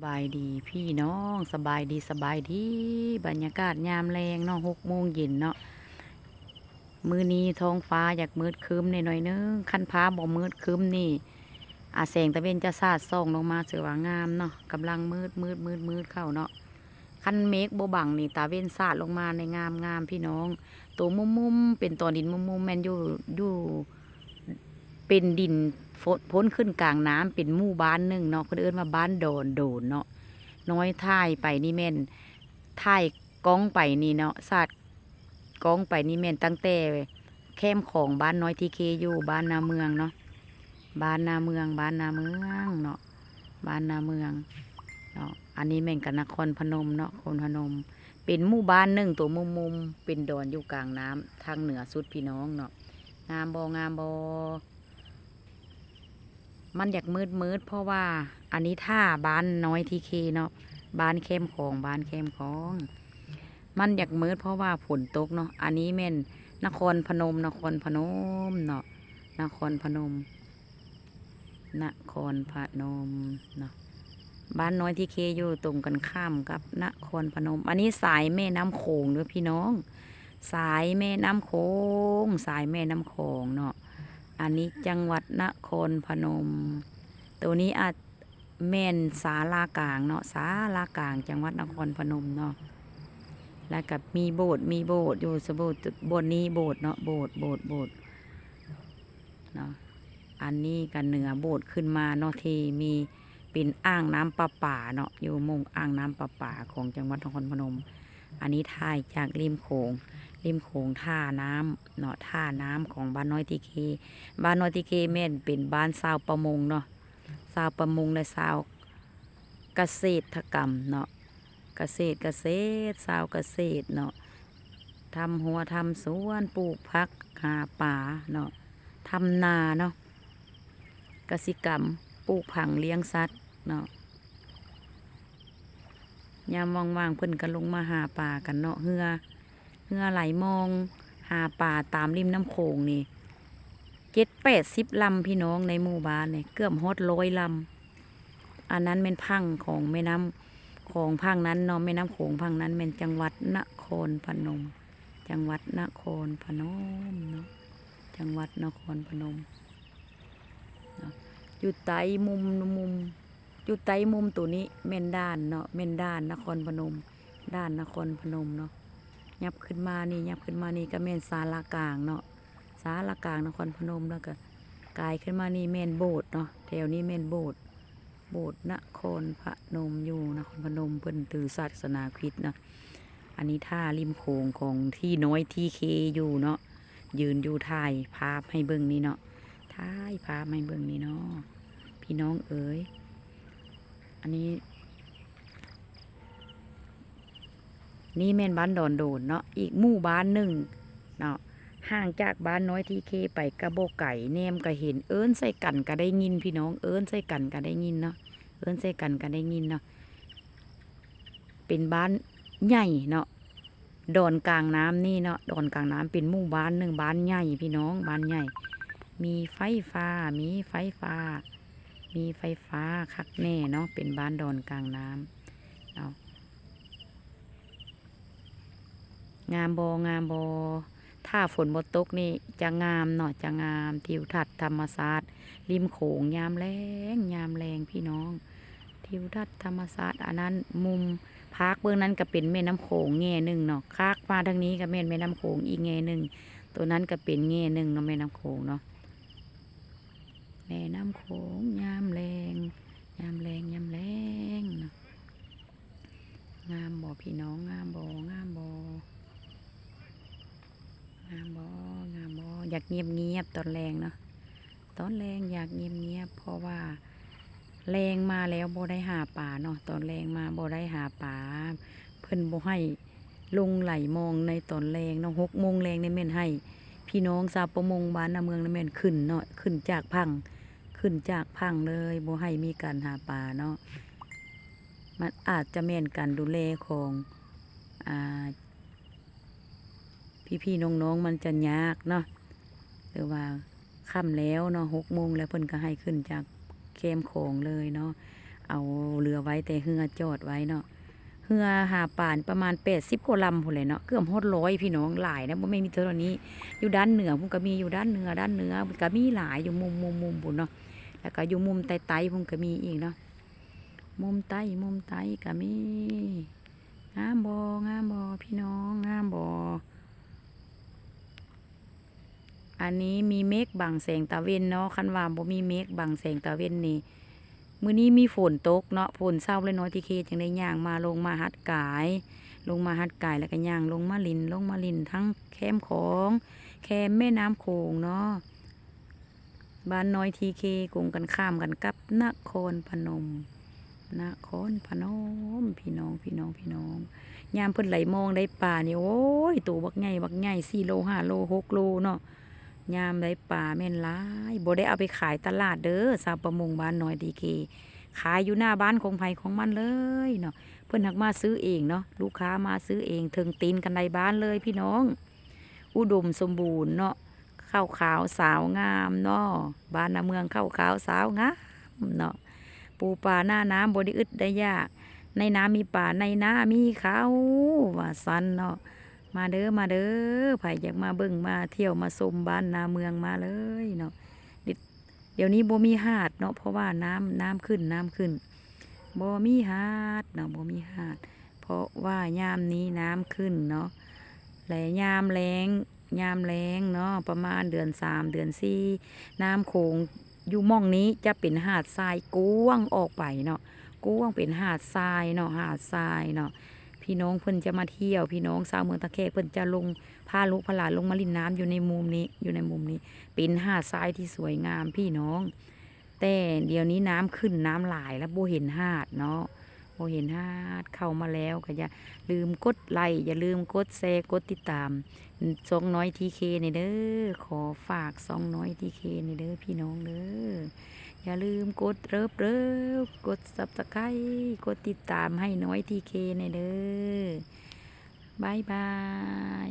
สบายดีพี่น้องสบายดีสบายดีบรรยากาศยามแรงเนาะหกโมงเย็นเนาะมือนี้ท้องฟ้าอยากมืดครึ้มในหน่อยนึงคันพ้าบ่มืดครึ้มนี่อาแสงตะเวนจะสาดส่องลงมาเสือว่างามเนาะกำลังมืดมืดมืดมืดเข้าเนาะคันเมฆบ่บังนี่ตาเวนสาดลงมาในงามงามพี่น้อง ตัวมุมมุมเป็นตอนดินมุมมุมแมนอยู่อยู่ เป็นดินพ้นขึ้นกลางน้ำเป็นหมู่บ้านหนึ่งเนาะเพิ่นเอิ้นว่าบ้านโดนโดนเนาะน้อยท่ายไปนี่แม่นท่ายก้องไปนี่เนาะสาดก้องไปนี่แม่นตั้งแต่แคมของบ้านน้อยทีเคอยู่บ้านนาเมืองเนาะบ้านนาเมือง บ้านนาเมืองเนาะบ้านนาเมืองเนาะอันนี้แม่นกับนครพนมเนาะคนพนม เป็นหมู่บ้านหนึ่งตัวมุมมุมเป็นดอนอยู่กลางน้ำทางเหนือสุดพี่น้องเนาะงามบองามบอ มันอยากมืดมืดเพราะว่าอันนี้ท่าบ้านน้อยทีเคเนาะบ้านเข้มของบ้านเข้มของ มันอยากมืดเพราะว่าฝนตกเนาะอันนี้แม่นนครพนม นครพนมเนาะนครพนม นครพนมเนาะบ้านน้อยทีเคอยู่ตรงกันข้ามกับ นครพนม อันนี้สายแม่น้ำโขงเด้อพี่น้อง สายแม่น้ำโขงสายแม่น้ำโขงเนาะ อันนี้จังหวัดนครพนม ตัวนี้อาจแม่นสาลากลางเนาะสาลากลาง จังหวัดนครพนมเนาะแล้วกับมีโบสถ์มีโบสถ์อยู่สโบสถ์บนนี้โบสถ์เนาะโบสถ์โบสถ์โบสถ์เนาะอันนี้กันเหนือโบสถ์ขึ้นมาเนาะที่มีเป็นอ่างน้ำประป่าเนาะอยู่มุงอ่างน้ำประป่าของจังหวัดนครพนม อันนี้ถ่ายจากริมโขง ริมโขงท่าน้ำเนาะท่าน้ำของบ้านน้อยทีเค บ้านน้อยติเคแม่นเป็นบ้านชาวประมงเนาะชาวประมงและชาวเกษตรกรรมเนาะเกษตรเกษตรชาวเกษตรเนาะทำหัวทำสวนปลูกพักหาป่าเนาะทำนาเนาะกสิกรรมปลูกผังเลี้ยงสัตว์เนาะยามว่างๆเพิ่นก็ลงมาหาป่ากันเนาะเฮือ เฮือไหลมอง หาป่าตามริมน้ำโขงนี่เจ็ดแปดสิบลำพี่น้องในหมู่บ้านเนี่ยเกือบฮอดร้อยลำอันนั้นเป็นพังของแม่น้ำของพังนั้นเนาะแม่น้ำโขงพังนั้นเป็นจังหวัดนครพนม จังหวัดนครพนมเนาะจังหวัดนครพนมอยู่ไตมุมมุมอยู่ไตมุมตัวนี้เม่นด้านเนาะเม่นด้านนครพนม ด้านนครพนมเนาะ ยับขึ้นมานี่ยับขึ้นมานี่ก็เม่นศาลากลางเนาะสารกลางนครพนมแล้วก็กลายขึ้นมานี่แม่นโบสถ์เนาะแถวนี้แม่นโบสถ์โบสถ์นครพนมอยู่นครพนมเพิ่นถือศาสนาคริสต์นะอันนี้ท่าริมโขงของที่น้อยที่เคอยู่เนาะยืนอยู่ถ่ายภาพให้เบิ่งนี่เนาะถ่ายภาพให้เบิ่งนี่เนาะพี่น้องเอ๋ยอันนี้ นี่แม่นบ้านดอนโดนเนาะอีกหมู่บ้านหนึ่งเนาะห่างจากบ้านน้อยทีเคไปกระโบไก่แนมก็เห็นเอิ้นใส่กันก็ได้ยินพี่น้องเอิ้นใส่กันก็ได้ยินเนาะเอิ้นใส่กันก็ได้ยินเนาะเป็นบ้านใหญ่เนาะดอนกลางน้ำนี่เนาะดอนกลางน้ำเป็นหมู่บ้านหนึ่งบ้านใหญ่พี่น้องบ้านใหญ่ มีไฟฟ้า มีไฟฟ้า มีไฟฟ้าคักแน่เนาะเป็นบ้านดอนกลางน้ำเนาะ งามบองามบอถ้าฝนบ่ตกนี่จะงามเนาะจะงามทิวทัศน์ธรรมศาสตร์ริมโขงยามแรงยามแรงพี่น้อง ทิวทัศน์ธรรมศาสตร์อันนั้นมุมพักเบื้องนั้นก็เป็นแม่น้ำโขงแง่หนึ่งเนาะคากมาทางนี้ก็แม่นแม่น้ำโขงอีกแง่หนึ่งตัวนั้นก็เป็นแง่หนึ่งเนาะแม่น้ำโขงเนาะแม่น้ำโขงยามแรงยามแรงยามแรงเนาะงามบ่พี่น้องงามบ่งามบ่ งามบองามบออยากเงียบเงียบตอนแรงเนาะตอนแรงอยากเงียบเงียบเพราะว่าแรงมาแล้วโบได้หาป่าเนาะตอนแรงมาโบได้หาป่าเพิ่นโบให้ลงไหลมองในตอนแรงเนาะหกโมงแรงในแม่นให้ พี่น้องชาวประมงบ้านนาเมืองในแม่นขึ้นเนาะขึ้นจากพังขึ้นจากพังเลยโบให้มีการหาป่าเนาะมันอาจจะแม่นการดูแลของอ่า พี่ๆน้องๆมันจะยากเนาะหรือว่าค่ำแล้วเนาะหกโมงแล้วเพิ่นก็ให้ขึ้นจากเคมโขงเลยเนาะเอาเรือไว้แต่เรือจอดไว้เนาะเรือหาป่านประมาณ80กว่าลำพุ่นเลยเนาะเกือบฮอดร้อยพี่น้องหลายนะบ่แม่มีเท่านี้ อยู่ด้านเหนือพุ่นก็มีอยู่ด้านเหนือด้านเหนือก็มีหลายอยู่มุมมุมมุมพุ่นเนาะแล้วก็อยู่มุมใต้ๆพุ่นก็มีอีกเนาะมุมใต้มุมใต้ก็มีงามบ่งามบ่พี่น้องงามบ่ อันนี้มีเมฆบังแสงตะเวนเนาะคันว่าบ่มีเมฆบังแสงตะเวนนี่มื้อนี้มีฝนตกเนาะฝนเศร้าเลยน้อยที่เคจังได้ย่างมาลงมาหัดกาย ลงมาหัดกายแล้วก็ย่างลงมาลินลงมาลินทั้งแคมของแคมแม่น้ำโขงเนาะบ้านน้อยทีเคกงกันข้ามกันกับนครพนมนครพนมพี่น้องพี่น้องพี่น้องยามเพิ่นไหลมองได้ป่านี่โอ้ยตัวบักใหญ่บักใหญ่สี่โลห้าโลหกโลเนาะ ยามได้ป่าแม่นลายบ่ได้เอาไปขายตลาดเด้อสาวประมงบ้านน้อยทีเคขายอยู่หน้าบ้านของไผของมันเลยเนาะเพื่อนหักมาซื้อเองเนาะลูกค้ามาซื้อเองถึงตีนกันในบ้านเลยพี่น้อง อุดมสมบูรณ์เนาะข้าวขาวสาวงามเนาะบ้านนาเมืองข้าวขาวสาวงามเนาะปูปลาหน้าน้ำบไดิอึดได้ยาก ในน้ำมีป่าในน้ามีเขาว่าสันเนาะ มาเด้อมาเด้อไผอยากมาเบิ่งมาเที่ยวมาชมบ้านนาเมืองมาเลยเนาะเดี๋ยวนี้บ่มีหาดเนาะเพราะว่าน้ำน้ำขึ้นน้ำขึ้นบ่มีหาดเนาะบ่มีหาด เพราะว่ายามนี้น้ำขึ้นเนาะแหลยามแรงยามแรงเนาะประมาณเดือนสามเดือนสี่น้ำโขงอยู่ม่องนี้จะเป็นหาดทรายกว้างออกไปเนาะกว้างเป็นหาดทรายเนาะหาดทรายเนาะ พี่น้องเพิ่นจะมาเที่ยว พี่น้องชาวเมืองตะแคเพิ่นจะลงพาลูกพาหลานลงมาลินน้ำอยู่ในมุมนี้อยู่ในมุมนี้เป็นหาดทรายที่สวยงามพี่น้อง แต่เดี๋ยวนี้น้ำขึ้นน้ำหลายแล้วโบเห็นหาดเนาะโบเห็นหาดเข้ามาแล้วก็อย่าลืมกดไลค์อย่าลืมกดแชร์กดติดตามซองน้อยทีเคในเด้อขอฝากซองน้อยทีเคในเด้อพี่น้องเด้อ อย่าลืมกดเริบเริบกดซับสไครต์กดติดตามให้น้อยทีเคในเด้อบายบาย